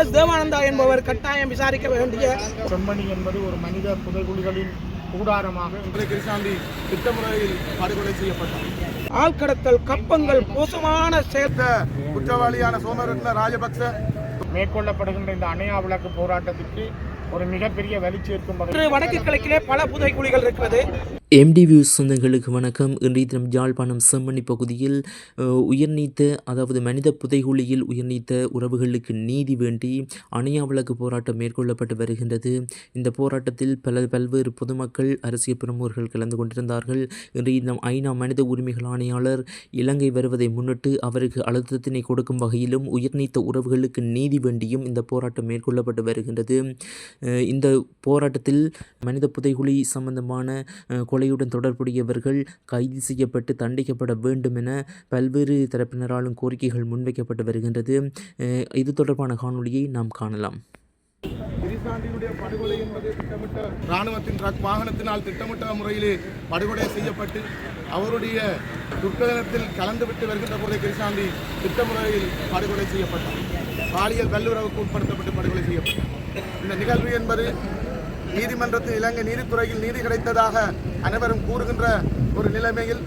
Douglas Devananda என்பவர் கட்டாயம் விசாரிக்க வேண்டிய செம்மணி என்பது ஒரு மனித புதைகுழிகளின் கூடாரமாக கிருஷ்ணாந்தி திட்டமுறையில் படுகொலை செய்யப்பட்டார் ஆழ்கடத்தல் கப்பங்கள் மோசமான இந்த குற்றவாளியான சோமரத்ன ராஜபக்ச மேற்கொள்ளப்படுகின்ற இந்த அணையா விளக்கு போராட்டத்திற்கு ஒரு மிகப்பெரிய வலி சேர்க்கும் வடக்கு கிழக்கிலே பல புதைக்குழிகள் இருக்கிறது. எம்டிவியூ சொந்தங்களுக்கு வணக்கம். இன்றைய தினம் யாழ்ப்பாணம் செம்மணி பகுதியில் உயர்நீத்த உயிர்நீத்த அதாவது மனித புதைகுழியில் உயிர்நீத்த உறவுகளுக்கு நீதி வேண்டி அணையா விளக்கு போராட்டம் மேற்கொள்ளப்பட்டு வருகின்றது. இந்த போராட்டத்தில் பல பல்வேறு பொதுமக்கள் அரசியல் பிரமுகர்கள் கலந்து கொண்டிருந்தார்கள். இன்றைய தினம் ஐநா மனித உரிமைகள் ஆணையாளர் இலங்கை வருவதை முன்னிட்டு அவருக்கு அழுத்தத்தினை கொடுக்கும் வகையிலும் உயிர்நீத்த உறவுகளுக்கு நீதி வேண்டியும் இந்த போராட்டம் மேற்கொள்ளப்பட்டு வருகின்றது. இந்த போராட்டத்தில் மனித புதைகுழி சம்பந்தமான கொலையுடன் தொடர்புடையவர்கள் கைது செய்யப்பட்டு தண்டிக்கப்பட வேண்டும் என பல்வேறு தரப்பினராலும் கோரிக்கைகள் முன்வைக்கப்பட்டு வருகின்றது. இது தொடர்பான காணொளியை நாம் காணலாம். கிருஷ்ணாந்தியினுடைய படுகொலை என்பது திட்டமிட்ட இராணுவத்தின் ட்ரக் வாகனத்தினால் திட்டமிட்ட முறையிலே படுகொலை செய்யப்பட்டு அவருடைய துர்க்கதனத்தில் கலந்துவிட்டு வருகின்ற போதே கிருஷ்ணாந்தி திட்டமுறையில் படுகொலை செய்யப்பட்டார். பாலியல் வல்லுறவுக்கு உட்படுத்தப்பட்டு படுகொலை செய்யப்பட்டார். இந்த நிகழ்வு என்பது நீதிமன்றத்தில் இலங்கை நீதித்துறையில் நீதி கிடைத்ததாக அனைவரும் கூறுகின்ற ஒரு நிலைமையில்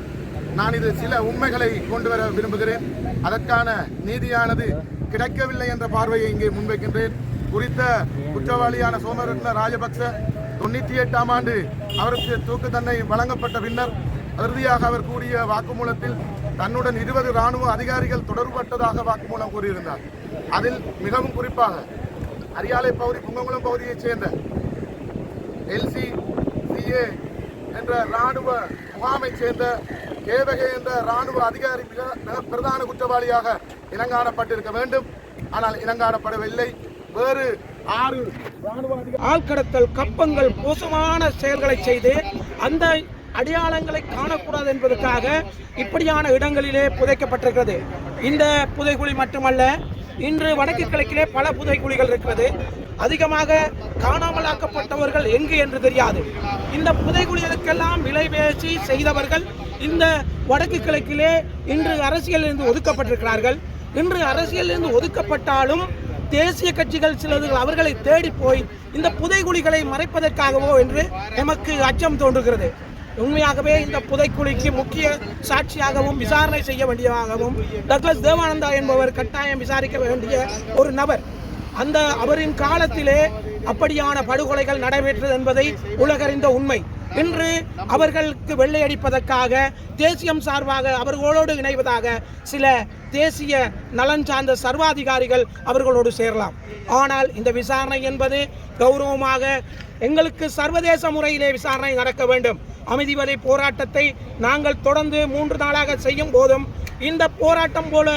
நான் இது சில உண்மைகளை கொண்டு வர விரும்புகிறேன். அதற்கான நீதியானது கிடைக்கவில்லை என்ற பார்வையை இங்கே முன்வைக்கின்றேன். குறித்த குற்றவாளியான சோமரத்ன ராஜபக்ச தொண்ணூற்றி எட்டாம் ஆண்டு அவருக்கு தூக்கு தண்டனை வழங்கப்பட்ட பின்னர் இறுதியாக அவர் கூறிய வாக்குமூலத்தில் தன்னுடன் இருபது இராணுவ அதிகாரிகள் தொடர்பட்டதாக வாக்குமூலம் கூறியிருந்தார். அதில் மிகவும் குறிப்பாக அரியாலை பகுதி குங்கங்குளம் பகுதியைச் சேர்ந்த எல்சி சிஏ என்ற இராணுவ முகாமைச் சேர்ந்த கேவகை என்ற இராணுவ அதிகாரி மிக மிக பிரதான குற்றவாளியாக இனங்காணப்பட்டிருக்க வேண்டும். ஆனால் இனங்காணப்படவில்லை. வேறு ஆறு ஆழ்கடத்தல் கப்பங்கள் மோசமான செயல்களை செய்து அந்த அடையாளங்களை காணக்கூடாது என்பதற்காக இப்படியான இடங்களிலே புதைக்கப்பட்டிருக்கிறது. இந்த புதைகுழி மட்டுமல்ல இன்று வடக்கு கிழக்கிலே பல புதைக்குழிகள் இருக்கிறது. அதிகமாக காணாமலாக்கப்பட்டவர்கள் எங்கு என்று தெரியாது. இந்த புதைக்குழிகளுக்கெல்லாம் விலை பேசி செய்தவர்கள் இந்த வடக்கு கிழக்கிலே இன்று அரசியலிருந்து ஒதுக்கப்பட்டிருக்கிறார்கள். இன்று அரசியலிருந்து ஒதுக்கப்பட்டாலும் தேசிய கட்சிகள் சிலர்கள் அவர்களை தேடி போய் இந்த புதைகுழிகளை மறைப்பதற்காகவோ என்று நமக்கு அச்சம் தோன்றுகிறது. உண்மையாகவே இந்த புதைக்குழிக்கு முக்கிய சாட்சியாகவும் விசாரணை செய்ய வேண்டியதாகவும் டக்ளஸ் தேவானந்தா என்பவர் கட்டாயம் விசாரிக்க வேண்டிய ஒரு நபர். அந்த அவரின் காலத்திலே அப்படியான படுகொலைகள் நடைபெற்றது என்பதை உலகறிந்த உண்மை. இன்று அவர்களுக்கு வெள்ளையடிப்பதற்காக தேசியம் சார்பாக அவர்களோடு இணைவதாக சில தேசிய நலன் சார்ந்த சர்வாதிகாரிகள் அவர்களோடு சேரலாம். ஆனால் இந்த விசாரணை என்பது கௌரவமாக எங்களுக்கு சர்வதேச முறையிலே விசாரணை நடக்க வேண்டும். அமைதி வரை போராட்டத்தை நாங்கள் தொடர்ந்து மூன்று நாளாக செய்யும் போதும் இந்த போராட்டம் போல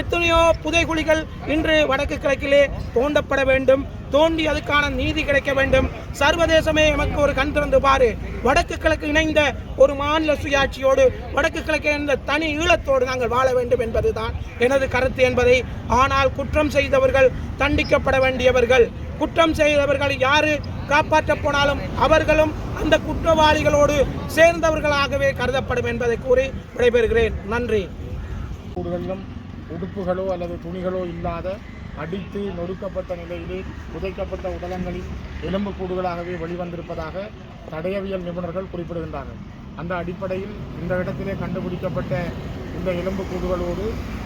எத்தனையோ புதைகுழிகள் இன்று வடக்கு கிழக்கிலே தோண்டப்பட வேண்டும். தோண்டி அதுக்கான நீதி கிடைக்க வேண்டும். சர்வதேசமே எமக்கு ஒரு கண் திறந்து பாரு. வடக்கு கிழக்கு இணைந்த ஒரு மாநில சுயாட்சியோடு வடக்கு கிழக்கு இணைந்த தனி ஈழத்தோடு நாங்கள் வாழ வேண்டும் என்பதுதான் எனது கருத்து என்பதை. ஆனால் குற்றம் செய்தவர்கள் தண்டிக்கப்பட வேண்டியவர்கள். குற்றம் செய்தவர்கள் யாரு? காப்பாற்ற போனாலும் அவர்களும் அந்த குற்றவாளிகளோடு சேர்ந்தவர்களாகவே கருதப்படும் என்பதை கூறி விடைபெறுகிறேன். நன்றி. கூடுகளிலும் உடுப்புகளோ அல்லது துணிகளோ இல்லாத அடித்து நொறுக்கப்பட்ட நிலையிலே புதைக்கப்பட்ட உடலங்களில் எலும்பு கூடுகளாகவே வெளிவந்திருப்பதாக தடயவியல் நிபுணர்கள் குறிப்பிடுகின்றார்கள். அந்த அடிப்படையில் இந்த இடத்திலே கண்டுபிடிக்கப்பட்ட இந்த எலும்பு கூடுகளோடு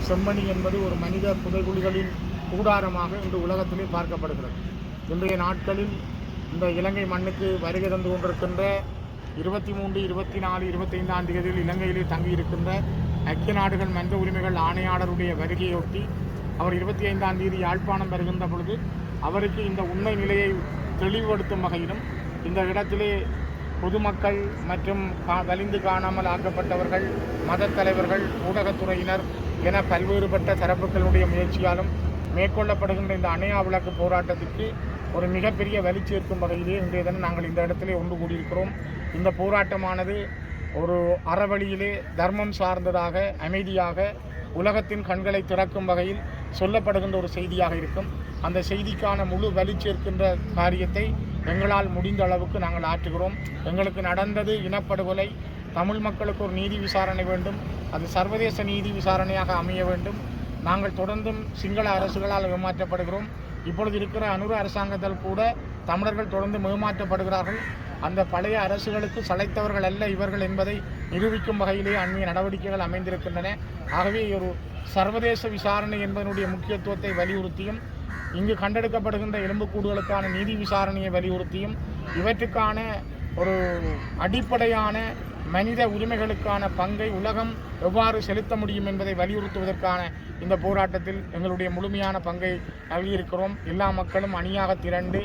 செம்மணி என்பது ஒரு மனித புதைகுழிகளின் கூடாரமாக இன்று உலகத்திலே பார்க்கப்படுகிறது. இன்றைய நாட்களில் இந்த இலங்கை மண்ணுக்கு வருகை தந்து கொண்டிருக்கின்ற இருபத்தி மூன்று இருபத்தி நாலு இருபத்தைந்தாம் தேதியில் இலங்கையிலே தங்கியிருக்கின்ற ஐக்கிய நாடுகள் மனித உரிமைகள் ஆணையாளருடைய வருகையொட்டி அவர் இருபத்தி ஐந்தாம் தேதி யாழ்ப்பாணம் வருகின்ற பொழுது அவருக்கு இந்த உண்மை நிலையை தெளிவுபடுத்தும் வகையிலும் இந்த இடத்திலே பொதுமக்கள் மற்றும் வலிந்து காணாமல் ஆக்கப்பட்டவர்கள் மதத் தலைவர்கள் ஊடகத்துறையினர் என பல்வேறுபட்ட தரப்புகளுடைய முயற்சியாலும் மேற்கொள்ளப்படுகின்ற இந்த அணையா விளக்கு போராட்டத்திற்கு ஒரு மிகப்பெரிய வலி சேர்க்கும் வகையிலே இன்றைய தினம் நாங்கள் இந்த இடத்திலே ஒன்று கூடியிருக்கிறோம். இந்த போராட்டமானது ஒரு அறவழியிலே தர்மம் சார்ந்ததாக அமைதியாக உலகத்தின் கண்களை திறக்கும் வகையில் சொல்லப்படுகின்ற ஒரு செய்தியாக இருக்கும். அந்த செய்திக்கான முழு வலி சேர்க்கின்ற காரியத்தை எங்களால் முடிந்த அளவுக்கு நாங்கள் ஆற்றுகிறோம். எங்களுக்கு நடந்தது இனப்படுகொலை தமிழ் மக்களுக்கு ஒரு நீதி விசாரணை வேண்டும் அது சர்வதேச நீதி விசாரணையாக அமைய வேண்டும். நாங்கள் தொடர்ந்தும் சிங்கள அரசுகளால் ஏமாற்றப்படுகிறோம். இப்பொழுது இருக்கிற அனுர அரசாங்கத்தால் கூட தமிழர்கள் தொடர்ந்து மேமாற்றப்படுகிறார்கள் அந்த பழைய அரசுகளுக்கு சளைத்தவர்கள் அல்ல இவர்கள் என்பதை நிரூபிக்கும் வகையிலே அந்நிய நடவடிக்கைகள் அமைந்திருக்கின்றன. ஆகவே ஒரு சர்வதேச விசாரணை என்பதனுடைய முக்கியத்துவத்தை வலியுறுத்தியும் இங்கு கண்டெடுக்கப்படுகின்ற எலும்புக்கூடுகளுக்கான நீதி விசாரணையை வலியுறுத்தியும் இவற்றுக்கான ஒரு அடிப்படையான மனித உரிமைகளுக்கான பங்கை உலகம் எவ்வாறு செலுத்த முடியும் என்பதை வலியுறுத்துவதற்கான இந்த போராட்டத்தில் எங்களுடைய முழுமையான பங்கை நல்கியிருக்கிறோம். எல்லா மக்களும் அணியாக திரண்டு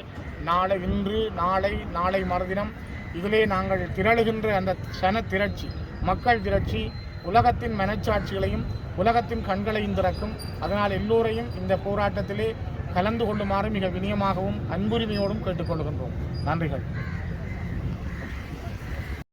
நாளை இன்று நாளை நாளை மறுதினம் இதிலே நாங்கள் திரளுகின்ற அந்த சன திரட்சி மக்கள் திரட்சி உலகத்தின் மனச்சாட்சிகளையும் உலகத்தின் கண்களையும் திறக்கும். அதனால் எல்லோரையும் இந்த போராட்டத்திலே கலந்து கொள்ளுமாறு மிக வினியமாகவும் அன்புரிமையோடும் கேட்டுக்கொள்கின்றோம். நன்றிகள்.